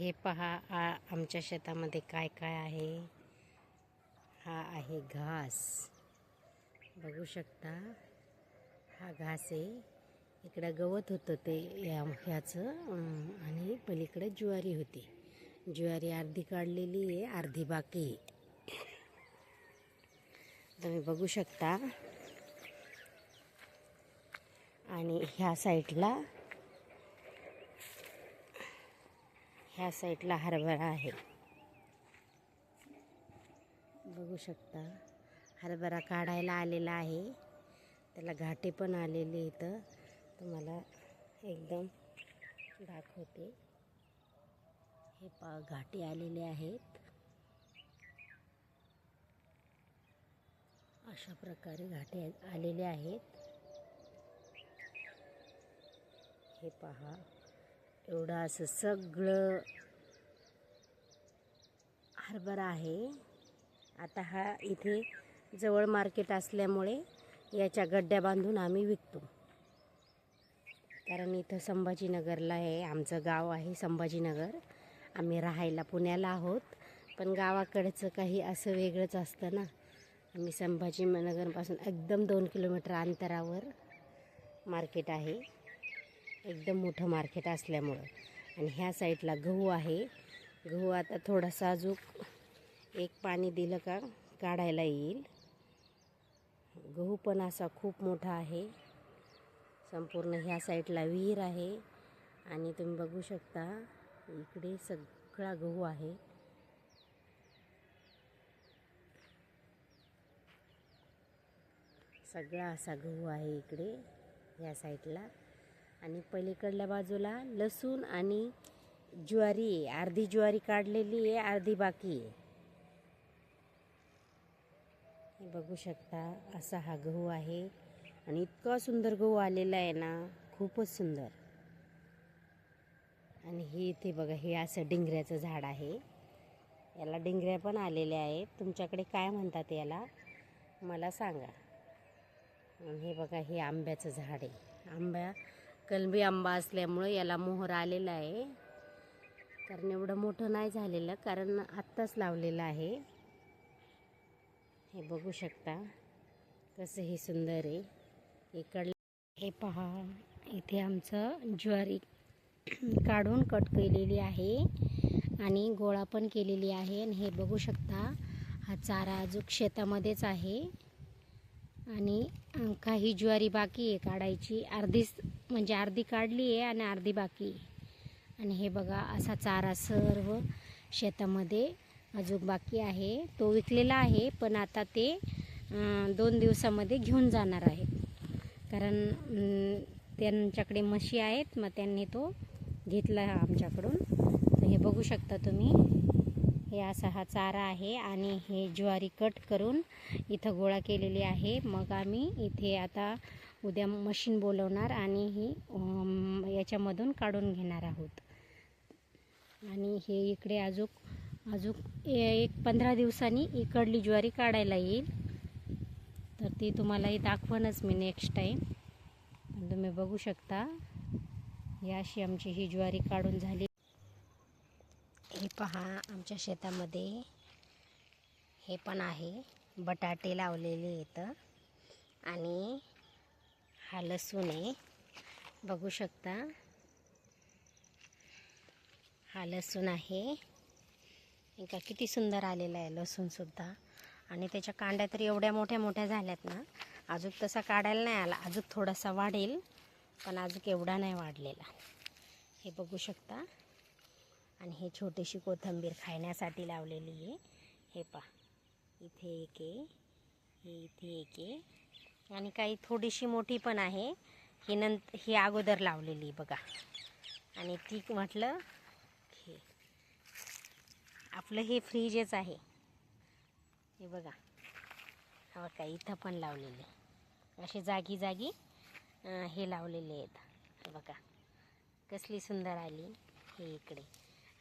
हे पहा आ आमच्या शेतामध्ये काय काय आहे? हा आहे घास. बघू शकता हा घास आहे. इकडं गवत होतं ते या ह्याचं आणि पलीकडे ज्वारी होती. ज्वारी अर्धी काढलेली आहे अर्धी बाकी तुम्ही बघू शकता. आणि ह्या साईडला ह्या साईडला हरभरा आहे. बघू शकता. हरभरा काढायला आलेला आहे. त्याला घाटे पण आलेले इथं. तुम्हाला एकदम दाखवते. हे पा घाटे आलेले आहेत. अशा प्रकारे घाटे आलेले आहेत. हे पहा. एवढं असं सगळं हरभरा आहे. आता हा इथे जवळ मार्केट असल्यामुळे याच्या गड्ड्या बांधून आम्ही विकतो. कारण इथं संभाजीनगरला आहे आमचं गाव आहे संभाजीनगर. आम्ही राहायला पुण्याला आहोत पण गावाकडचं काही असं वेगळंच असतं ना. आम्ही संभाजीनगरपासून एकदम दोन किलोमीटर अंतरावर मार्केट आहे. एकदम मोठं मार्केट असल्यामुळं. आणि ह्या साईडला गहू आहे. गहू आता थोडासा अजूक एक पाणी दिलं का काढायला येईल. गहू पण असा खूप मोठा आहे. संपूर्ण ह्या साईडला विहीर आहे. आणि तुम्ही बघू शकता इकडे सगळा गहू आहे. सगळा असा गहू आहे इकडे या साईडला. आणि पलीकडल्या बाजूला लसूण आणि ज्वारी आहे. अर्धी ज्वारी काढलेली आहे अर्धी बाकी आहे. हे बघू शकता असा हा गहू आहे. आणि इतका सुंदर गहू आलेला आहे ना खूपच सुंदर. आणि हे इथे बघा हे असं डिंगऱ्याचं झाड आहे. याला डिंगऱ्या पण आलेल्या आहेत. तुमच्याकडे काय म्हणतात याला? मला सांगा. आणि हे बघा हे आंब्याचं झाड आहे. आंब्या कलबी आंबा असल्यामुळं याला मोहर आलेला आहे. कारण एवढं मोठं नाही झालेलं कारण आत्ताच लावलेलं आहे. हे बघू शकता कसं हे सुंदर आहे. इकडलं हे पहा इथे आमचं ज्वारी काढून कट केलेली आहे आणि गोळा पण केलेली आहे. आणि हे बघू शकता हा चारा अजून शेतामध्येच आहे. आणि काही ज्वारी बाकी आहे काढायची. अर्धीच म्हणजे अर्धी काढली आहे आणि अर्धी बाकी आणि हे बघा असा चारा सर्व शेतामध्ये अजून बाकी आहे. तो विकलेला आहे पण आता ते दोन दिवसामध्ये घेऊन जाणार आहेत कारण त्यांच्याकडे म्हशी आहेत मग त्यांनी तो घेतला आमच्याकडून. तर हे बघू शकता तुम्ही हे असा हा चारा आहे आणि हे ज्वारी कट करून इथं गोळा केलेली आहे. मग आम्ही इथे आता उद्या मशीन बोलवणार आणि ही याच्यामधून काढून घेणार आहोत. आणि हे इकडे अजून अजून एक पंधरा दिवसांनी इकडली ज्वारी काढायला येईल. तर ती तुम्हालाही दाखवणच मी नेक्स्ट टाईम तुम्ही बघू शकता ही अशी आमची ही ज्वारी काढून झाली. हे पहा आमच्या शेतामध्ये हे पण आहे. बटाटे लावलेले आहेत. आणि हा लसूण आहे. बघू शकता. हा लसूण आहे. का किती सुंदर आलेला आहे लसूणसुद्धा आणि त्याच्या कांड्या तर एवढ्या मोठ्या मोठ्या झाल्यात ना अजून तसा काढायला नाही आला. अजून थोडासा वाढेल पण अजून एवढा नाही वाढलेला. हे बघू शकता. आणि हे छोटीशी कोथिंबीर खाण्यासाठी लावलेली आहे. हे पा इथे एक आहे. हे इथे एक आहे. आणि काही थोडीशी मोठी पण आहे. ही नंत ही अगोदर लावलेली बघा. आणि ती म्हटलं हे. आपलं हे फ्रीजच आहे. हे बघा. हा का इथं पण लावलेले असे जागी जागी हे लावलेले आहेत. बघा. कसली सुंदर आली हे इकडे.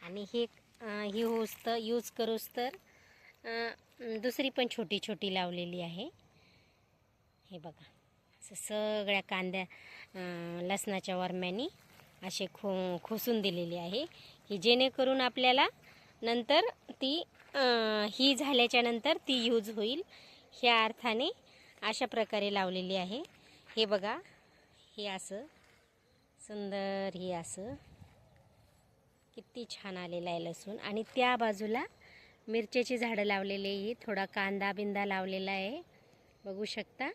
आणि हे ही होस्त यूज करूस तर दुसरी पण छोटी छोटी लावलेली आहे. हे बघा असं सगळ्या कांद्या लसणाच्या वरम्यानी असे खो खोसून दिलेली आहे. ही जेणेकरून आपल्याला नंतर ती ही झाल्याच्यानंतर ती यूज होईल. ह्या अर्थाने अशा प्रकारे लावलेली आहे. हे बघा हे असं सुंदर हे असं किती छान आलेलं आहे लसूण. आणि त्या बाजूला मिरच्याची झाडं लावलेली आहे. थोडा कांदा बिंदा लावलेला आहे. बघू शकता?